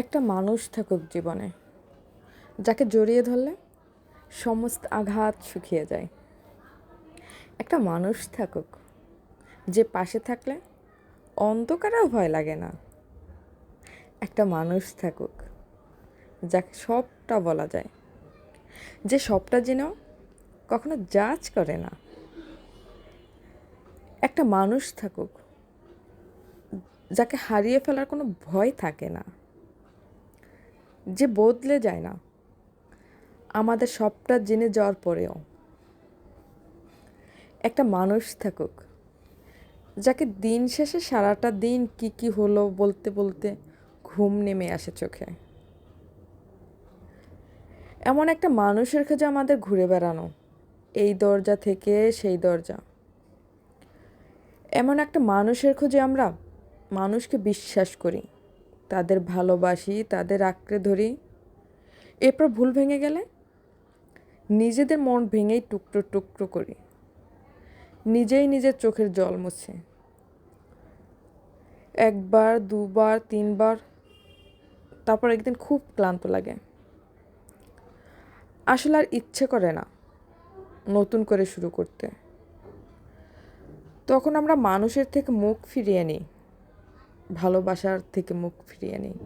একটা মানুষ থাকুক জীবনে, যাকে জড়িয়ে ধরলে সমস্ত আঘাত শুকিয়ে যায়। একটা মানুষ থাকুক, যে পাশে থাকলে অন্ধকারেও ভয় লাগে না। একটা মানুষ থাকুক, যাকে সবটা বলা যায়, যে সবটা জেনেও কখনো জাজ করে না। একটা মানুষ থাকুক, যাকে হারিয়ে ফেলার কোনো ভয় থাকে না। যে বদলে যায় না, আমাদের সবটা জেনে যাওয়ার পরেও। একটা মানুষ থাকুক, যাকে দিন শেষে সারাটা দিন কি কি হলো বলতে বলতে ঘুম নেমে আসে চোখে। এমন একটা মানুষের খোঁজে আমাদের ঘুরে বেড়ানো, এই দরজা থেকে সেই দরজা। এমন একটা মানুষের খোঁজে আমরা মানুষকে বিশ্বাস করি। তাদের ভালোবাসি, তাদের আঁকড়ে ধরি। এরপর ভুল ভেঙে গেলে নিজেদের মন ভেঙেই টুকরো টুকরো করি। নিজেই নিজের চোখের জল মুছে। একবার, দুবার, তিনবার, তারপর একদিন খুব ক্লান্ত লাগে। আসলে আর ইচ্ছে করে না নতুন করে শুরু করতে। তখন আমরা মানুষের থেকে মুখ ফিরিয়ে নিই। ভালোবাসার থেকে মুখ ফিরিয়ে নিই।